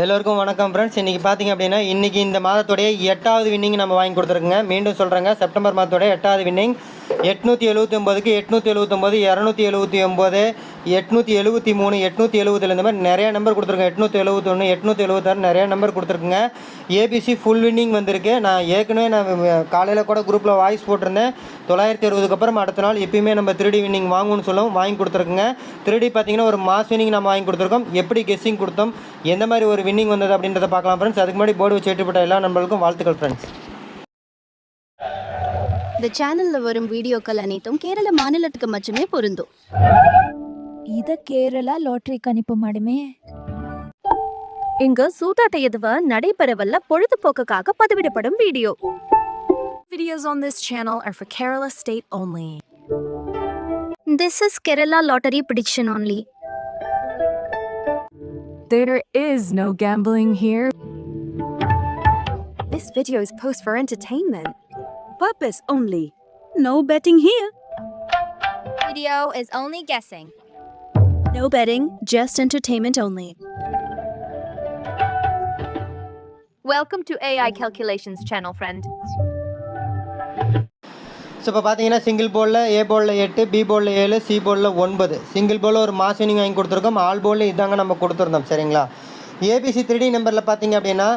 எல்லோருக்கும் வணக்கம் ஃப்ரெண்ட்ஸ் இன்றைக்கி பார்த்தீங்க அப்படின்னா இன்றைக்கி இந்த மாதத்துடைய எட்டாவது வின்னிங் நம்ம வாங்கி கொடுத்துருக்குங்க. மீண்டும் சொல்கிறேங்க செப்டம்பர் மாதத்துடைய எட்டாவது வின்னிங் எட்நூற்றி எழுபத்தி ஒம்பதுக்கு எட்நூற்றி எழுபத்தொம்போது இரநூத்தி எழுபத்தி ஒம்பது எட்நூற்றி எழுபத்தி மூணு எட்நூற்றி எழுபதுல இந்த மாதிரி நிறைய நம்பர் கொடுத்துருக்கேன். எட்நூற்றி எழுபத்தொன்று எட்நூற்றி எழுபத்தாறு நிறைய number கொடுத்துருக்குங்க. A B C full winning வந்திருக்கு. நான் ஏற்கனவே நான் காலையில் கூட குரூப்பில் வாய்ஸ் போட்டிருந்தேன். தொள்ளாயிரத்தி அறுபதுக்கு அப்புறம் அடுத்த நாள் எப்பயுமே நம்ம திருடி வின்னிங் வாங்குன்னு சொல்லவும் வாங்கி கொடுத்துருக்குங்க. திருடி பார்த்தீங்கன்னா ஒரு மாஸ் வின்னிங் நம்ம வாங்கி கொடுத்துருக்கோம். எப்படி கெஸ்ஸிங் கொடுத்தோம்? எந்த மாதிரி ஒரு வின்னிங் வந்தது அப்படின்றத பார்க்கலாம் ஃப்ரெண்ட்ஸ் அதுக்கு முன்னாடி போர்டு வச்சு ஏற்றுப்பட்ட எல்லா நம்பர்களுக்கும் வாழ்த்துக்கள் ஃப்ரெண்ட்ஸ் இந்த சேனலில் வரும் வீடியோக்கள் அனைத்தும் கேரள மாநிலத்துக்கு மட்டுமே பொருந்தும். கேரளா லாட்டரி கணிப்பு மாடுமே இங்கு சூதாட்ட எதுவ நடைபெறவல்ல பொழுதுபோக்குக்காக பதிவிடப்படும் video Videos on this channel are for Kerala state only. This is Kerala lottery prediction only There is no gambling here. This video is post for entertainment. Purpose only. No betting here. video is only guessing. No betting, just entertainment only. Welcome to AI Calculations channel, friend. So இப்போ பார்த்தீங்கன்னா single போலில் ஏ போலில் எட்டு B போலில் ஏழு C போலில் ஒன்பது. Single போலில் ஒரு மாஸ் வினிங் வாங்கி கொடுத்துருக்கோம். ஆல் போலில் இதாங்க நம்ம கொடுத்துருந்தோம் சரிங்களா? ஏபிசி த்ரீ நம்பரில் பார்த்தீங்க அப்படின்னா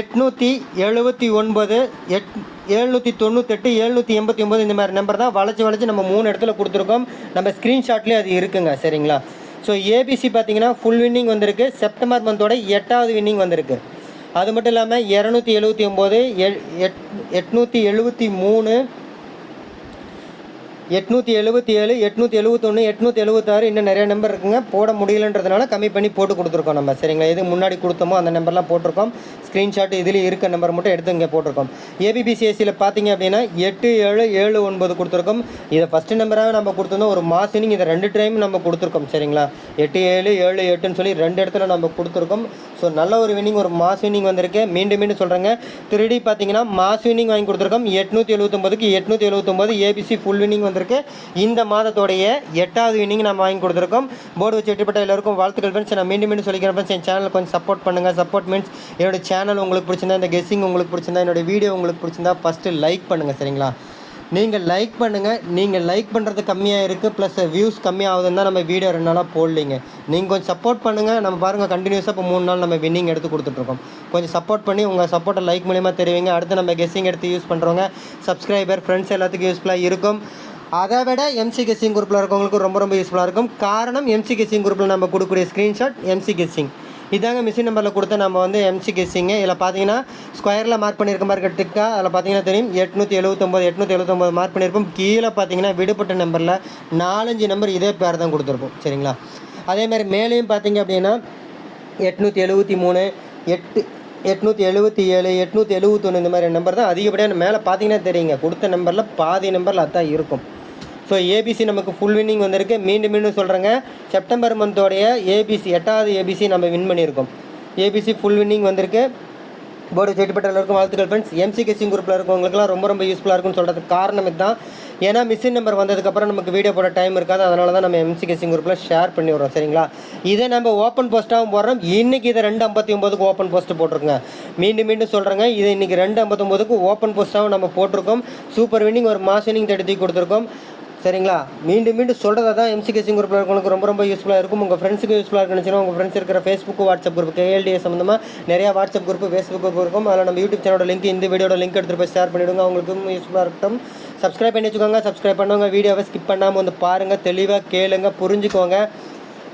எட்நூற்றி எழுபத்தி ஒன்பது எட் எழுநூற்றி தொண்ணூத்தெட்டு எழுநூற்றி எண்பத்தி ஒம்பது இந்த மாதிரி நம்பர் தான் வளைச்சி வளைச்சி நம்ம மூணு இடத்துல கொடுத்துருக்கோம். நம்ம ஸ்க்ரீன்ஷாட்லேயே அது இருக்குங்க சரிங்களா? ஸோ ஏபிசி பார்த்தீங்கன்னா ஃபுல் வின்னிங் வந்திருக்கு. செப்டம்பர் மந்தோட எட்டாவது வின்னிங் வந்திருக்கு. அது மட்டும் இல்லாமல் இரநூத்தி எழுபத்தி ஒம்பது எட் எட்நூற்றி எழுபத்தி மூணு எட்நூற்றி எழுபத்தி ஏழு எட்நூற்றி எழுபத்தொன்று எட்நூற்றி எழுபத்தாறு இன்னும் நிறைய நம்பர் இருக்குங்க. போட முடியலன்றதுனால கம்மி பண்ணி போட்டு கொடுத்துருக்கோம் நம்ம. சரிங்களா? எது முன்னாடி கொடுத்தோமோ அந்த நம்பர்லாம் போட்டிருக்கோம். ஸ்க்ரீன்ஷாட் இதில் இருக்க நம்பர் மட்டும் எடுத்து இங்கே போட்டிருக்கோம். ஏபிபிசிஎஸ்சியில் பார்த்தீங்க அப்படின்னா எட்டு ஏழு ஏழு ஒன்பது கொடுத்துருக்கோம். இதை ஃபஸ்ட்டு நம்பராக நம்ம கொடுத்துருந்தோம் ஒரு மாசினிங் இதை ரெண்டு டைம் நம்ம கொடுத்துருக்கோம் சரிங்களா? எட்டு ஏழு ஏழு எட்டுன்னு சொல்லி ரெண்டு இடத்துல நம்ம கொடுத்துருக்கோம். ஸோ நல்ல ஒரு வின்னிங் ஒரு மாஸ் வின்னிங் வந்திருக்கு. மீண்டும் மீண்டும் சொல்கிறேங்க திருடி பார்த்தீங்கன்னா மாஸ் வின்னிங் வாங்கி கொடுத்துருக்கோம். எட்நூற்றி எழுபத்தொம்பதுக்கு எட்நூற்றி எழுபத்தொம்பது ஏபிசி ஃபுல் வின்னிங் வந்திருக்கு. இந்த மாதத்தோடைய எட்டாவது வின்னிங் நம்ம வாங்கி கொடுத்துருக்கோம். போர்டு வச்சு எட்டுப்பட்ட எல்லாருக்கும் வாழ்த்துக்கள் ஃப்ரெண்ட்ஸ் நான் மீண்டும் மீண்டும் சொல்லிக்கிறேன் ஃப்ரெண்ட்ஸ் என் சேனல் கொஞ்சம் சப்போர்ட் பண்ணுங்கள் சப்போர்ட் மீன்ஸ் என்னோட சேனல் உங்களுக்கு பிடிச்சிருந்தா இந்த கெஸ்ஸிங் உங்களுக்கு பிடிச்சிருந்தா என்னோட வீடியோ உங்களுக்கு பிடிச்சிருந்தா ஃபஸ்ட்டு லைக் பண்ணுங்கள் சரிங்களா? நீங்கள் லைக் பண்ணுங்கள் நீங்கள் லைக் பண்ணுறது கம்மியாக இருக்குது ப்ளஸ் வியூஸ் கம்மியாகுதுன்னு தான் நம்ம வீடியோ ரெண்டு நாளாக போடலிங்க. நீங்கள் கொஞ்சம் சப்போர்ட் பண்ணுங்கள் நம்ம பாருங்கள் கண்டினியூஸாக இப்போ மூணு நாள் நம்ம வின்னிங் எடுத்து கொடுத்துட்ருக்கோம். கொஞ்சம் சப்போர்ட் பண்ணி உங்கள் சப்போர்ட்டை லைக் மூலியமாக தெரிவிங்க. அடுத்து நம்ம கெஸ்ஸிங் எடுத்து யூஸ் பண்ணுறவங்க சப்ஸ்கிரைபர் ஃப்ரெண்ட்ஸ் எல்லாத்துக்கும் யூஸ்ஃபுல்லாக இருக்கும். அதை விட எம்சி கெஸ்ஸிங் குரூப்பில் இருக்கவங்களுக்கு ரொம்ப ரொம்ப யூஸ்ஃபுல்லாக இருக்கும். காரணம் எம்சி கெஸ்ஸிங் குரூப்பில் நம்ம கொடுக்கக்கூடிய ஸ்க்ரீன்ஷாட் எம்சி கெஸ்ஸிங் இதாங்க மிஷின் நம்பரில் கொடுத்து நம்ம வந்து எம்சி கெஸ்ஸிங்கு இதில் பார்த்தீங்கன்னா ஸ்கொயரில் மார்க் பண்ணியிருக்க மாதிரி கட்டுக்கா அதில் பார்த்தீங்கன்னா தெரியும் எட்நூற்றி எழுபத்தொம்போது எட்நூற்றி எழுபத்தொம்போது மார்க் பண்ணியிருப்போம் கீழே பார்த்தீங்கன்னா விடுபட்ட நம்பரில் நாலஞ்சு நம்பர் இதே பேர் தான் கொடுத்துருப்போம். சரிங்களா? அதே மாதிரி மேலேயும் பார்த்தீங்க அப்படின்னா எட்நூற்றி எழுபத்தி மூணு எட்டு எட்நூற்றி எழுபத்தி ஏழு எட்நூற்றி எழுபத்தொன்று இந்த மாதிரி நம்பர் தான் அதிகப்படியான மேலே பார்த்தீங்கன்னா தெரியுங்க. கொடுத்த நம்பரில் பாதி நம்பரில் அதான் இருக்கும். ஸோ ஏபிசி நமக்கு ஃபுல் வின்னிங் வந்திருக்கு. மீண்டும் மீண்டும் சொல்கிறேங்க செப்டம்பர் மந்தோடைய ஏபிசி எட்டாவது ஏபிசி நம்ம வின் பண்ணியிருக்கோம். ஏபிசி ஃபுல் வின்னிங் வந்திருக்கு. போர்டு செட்டுப்பட்ட எல்லாருக்கும் வாழ்த்துக்கள் ஃப்ரெண்ட்ஸ் எம்சி குரூப்பில் இருக்கவங்களுக்குலாம் ரொம்ப ரொம்ப யூஸ்ஃபுல்லாக இருக்கும்னு சொல்கிறதுக்கு காரணம் இதுதான். ஏன்னா மிஷின் நம்பர் வந்ததுக்கப்புறம் நமக்கு வீடியோ போட டைம் இருக்காது. அதனால தான் நம்ம எம்சி குரூப்பில் ஷேர் பண்ணி விடுறோம் சரிங்களா? இதை நம்ம ஓப்பன் போஸ்ட்டாகவும் போடுறோம். இன்றைக்கி இதை ரெண்டு ஐம்பத்தி ஒம்போதுக்கு ஓப்பன் போஸ்ட் போட்டிருக்கோங்க. மீண்டும் மீண்டும் சொல்கிறேங்க இதை இன்றைக்கி ரெண்டு ஐம்பத்தொம்போதுக்கு ஓப்பன் போஸ்ட்டாகவும் நம்ம போட்டிருக்கோம். சூப்பர் வின்னிங் ஒரு மாஸ் வின்னிங் தடுத்து கொடுத்துருக்கோம். சரிங்களா? மீண்டும் மீண்டும் சொல்கிறதா தான் எம்சி கேசிங் குரூப்பில் இருக்கவங்களுக்கு ரொம்ப ரொம்ப யூஸ்ஃபுல்லாக இருக்கும். உங்கள் ஃப்ரெண்ட்ஸுக்கு யூஸ்ஃபுல்லாக இருக்குன்னு உங்கள் ஃப்ரெண்ட்ஸ் இருக்கிற ஃபேஸ்புக் வாட்ஸ்அப் குரூப் கேஎல்டிஏ சம்மந்தமாக நிறையா வாட்ஸ்அப் குரூப் ஃபேஸ்புக் குரூப் இருக்கும். அதில் நம்ம யூடியூப் சேனலோட லிங்க் இந்த வீடியோட லிங்க் எடுத்துகிட்டு போய் ஷேர் பண்ணிவிடுங்க அவங்களுக்கும் யூஸ்ஃபுல்லாக இருக்கட்டும். சப்ஸ்கிரைப் பண்ணி வச்சுக்கோங்க. சப்ஸ்கிரைப் பண்ணுவாங்க வீடியோவை ஸ்கிப் பண்ணாமல் வந்து பாருங்கள் தெளிவாக கேளுங்க புரிஞ்சுக்கோங்க.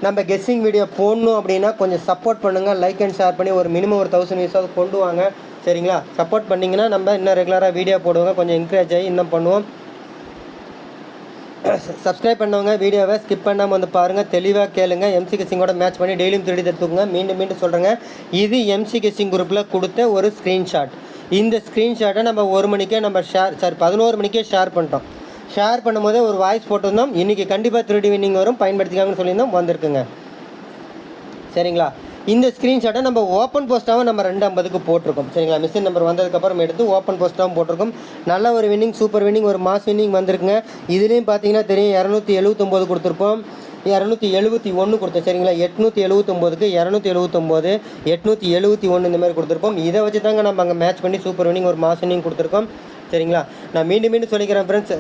நம்ம கெஸ்ஸிங் வீடியோ போடணும் அப்படின்னா கொஞ்சம் சப்போர்ட் பண்ணுங்கள் லைக் அண்ட் ஷேர் பண்ணி ஒரு மினிமம் ஒரு தௌசண்ட் வியூஸாவது கொண்டு வாங்க. சரிங்களா? சப்போர்ட் பண்ணிங்கன்னா நம்ம இன்னும் ரெகுலராக வீடியோ போடுவோங்க. கொஞ்சம் என்கரேஜ் ஆகி இன்னும் பண்ணுவோம். சப்ஸ்கிரைப் பண்ணவங்க வீடியோவை ஸ்கிப் பண்ணாமல் வந்து பாருங்கள் தெளிவாக கேளுங்க. எம்சி கிசிங்கோட மேட்ச் பண்ணி டெய்லியும் திருடி தடுத்துக்கோங்க. மீண்டும் மீண்டும் சொல்கிறேங்க இது எம்சி கிசிங் குரூப்பில் கொடுத்த ஒரு ஸ்க்ரீன்ஷாட் இந்த ஸ்க்ரீன்ஷாட்டை நம்ம ஒரு மணிக்கே நம்ம ஷேர் சாரி பதினோரு மணிக்கே ஷேர் பண்ணிட்டோம். ஷேர் பண்ணும்போதே ஒரு வாய்ஸ் போட்டிருந்தோம். இன்றைக்கி கண்டிப்பாக திருடி வின்னிங் வரும். பயன்படுத்திக்காங்கன்னு சொல்லியிருந்தோம். வந்திருக்குங்க. சரிங்களா? இந்த ஸ்க்ரீன்ஷாட்டை நம்ம ஓப்பன் போஸ்ட்டாகவும் நம்ம ரெண்டு ஐம்பதுக்கு போட்டிருக்கோம். சரிங்களா? மிஷின் நம்பர் வந்ததுக்கப்புறம் எடுத்து ஓப்பன் போஸ்ட்டாகவும் போட்டிருக்கோம். நல்ல ஒரு வின்னிங் சூப்பர் வின்னிங் ஒரு மாஸ் வின்னிங் வந்திருக்குங்க. இதுலேயும் பார்த்தீங்கன்னா தெரியும் இரநூத்தி எழுபத்தொம்போது கொடுத்துருப்போம். இரநூத்தி எழுபத்தி ஒன்று கொடுத்தோம் சரிங்களா? எட்நூற்றி எழுபத்தொம்போதுக்கு இரநூத்தி எழுபத்தொம்போது எட்நூற்றி எழுபத்தி ஒன்று இந்த மாதிரி கொடுத்துருப்போம். இதை வச்சு தாங்க நம்ம அங்கே மேட்ச் பண்ணி சூப்பர் வின்னிங் ஒரு மாஸ் வினிங் கொடுத்துருக்கோம். சரிங்களா? நான் மீண்டும் மீண்டும் சொல்லிக்கிறேன் ஃப்ரெண்ட்ஸ்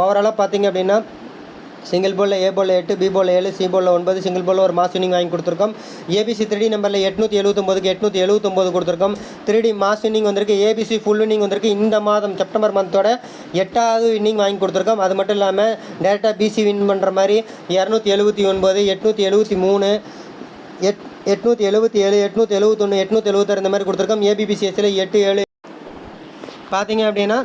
ஓவராலாக பார்த்தீங்க அப்படின்னா சிங்கிள் போலில் ஏ போலில் எட்டு பி போலில் ஏழு சி போலில் ஒன்பது சிங்கிள் போலில் ஒரு மாஸ் வினிங் வாங்கி கொடுத்துருக்கோம். ஏபிசி த்ரீ நம்பரில் எட்நூற்றி எழுபத்தொம்போதுக்கு எட்நூற்றி எழுபத்தொம்போது கொடுத்துருக்கோம். த்ரீ டி மாஸ் வினிங் வந்திருக்கு. ஏபிசி ஃபுல் வினிங் வந்திருக்கு. இந்த மாதம் செப்டம்பர் மந்தோட எட்டாவது வின்னிங் வாங்கி கொடுத்துருக்கோம். அது மட்டும் இல்லாமல் டேரெக்டாக பிசி வின் பண்ணுற மாதிரி இரநூத்தி எழுபத்தி ஒன்பது எட்நூற்றி எழுபத்தி மூணு எட் எட்நூற்றி எழுபத்தி ஏழு எட்நூற்றி எழுபத்தொன்று எட்நூற்றி எழுபத்தாறு இந்த மாதிரி கொடுத்துருக்கோம். ஏபிபிசிஎஸ்சியில் எட்டு ஏழு. பார்த்தீங்க அப்படின்னா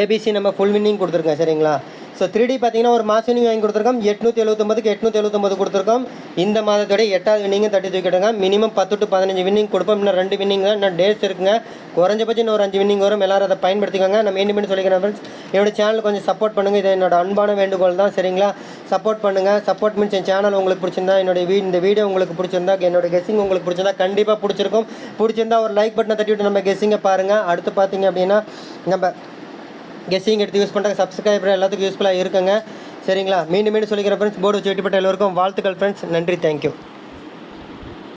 ஏபிசி நம்ம ஃபுல் வின்னிங் கொடுத்துருக்கோம். சரிங்களா? ஸோ த்ரீ டி பார்த்தீங்கன்னா ஒரு மாஸ் வாங்கி கொடுத்துருக்கோம். எட்நூற்றி எழுபத்தொம்பதுக்கு எட்நூற்றி எழுபத்தொம்பது கொடுத்துருக்கோம். இந்த மாதத்தோட எட்டாவது வின்னிங்கும் தட்டி தூக்கிட்டுங்க மினிமம் பத்து டு பதினஞ்சு வின்னிங் கொடுப்போம். இன்னும் ரெண்டு வின்னிங் தான். இன்னும் டேஸ் இருக்குங்க. குறைஞ்சபட்சம் இன்னும் ஒரு அஞ்சு வின்னிங் வரும். எல்லாரும் அதை பயன்படுத்திக்கோங்க. நான் மீண்டும் மீண்டும் சொல்லிக்கிறேன் ஃப்ரெண்ட்ஸ் என்னோட சேனல் கொஞ்சம் சப்போர்ட் பண்ணுங்கள் இது என்னோட அன்பான வேண்டுகோள் தான். சரிங்களா? சப்போர்ட் பண்ணுங்கள் சப்போர்ட் மீன்ஸ் என் சேனல் உங்களுக்கு பிடிச்சிருந்தா என்னோட வீ இந்த வீடியோ உங்களுக்கு பிடிச்சிருந்தா என்னோட கெஸ்ஸிங் உங்களுக்கு பிடிச்சிருந்தா கண்டிப்பாக பிடிச்சிருக்கும். பிடிச்சிருந்தா ஒரு லைக் பட்டனை தட்டி விட்டு நம்ம கெஸ்ஸிங்கை பாருங்கள் அடுத்து பார்த்தீங்க அப்படின்னா நம்ம கெஸ்ஸிங் எடுத்து யூஸ் பண்ணுறாங்க சப்ஸ்கிரைபர் எல்லாத்துக்கும் யூஸ்ஃபுல்லாக இருக்குங்க. சரிங்களா? மீண்டும் மீண்டும் சொல்லிக்கிற ஃப்ரெண்ட்ஸ் போர்டு வச்சு வெட்டிப்பட்ட எல்லோருக்கும் வாழ்த்துக்கள் ஃப்ரெண்ட்ஸ் நன்றி. தேங்க்யூ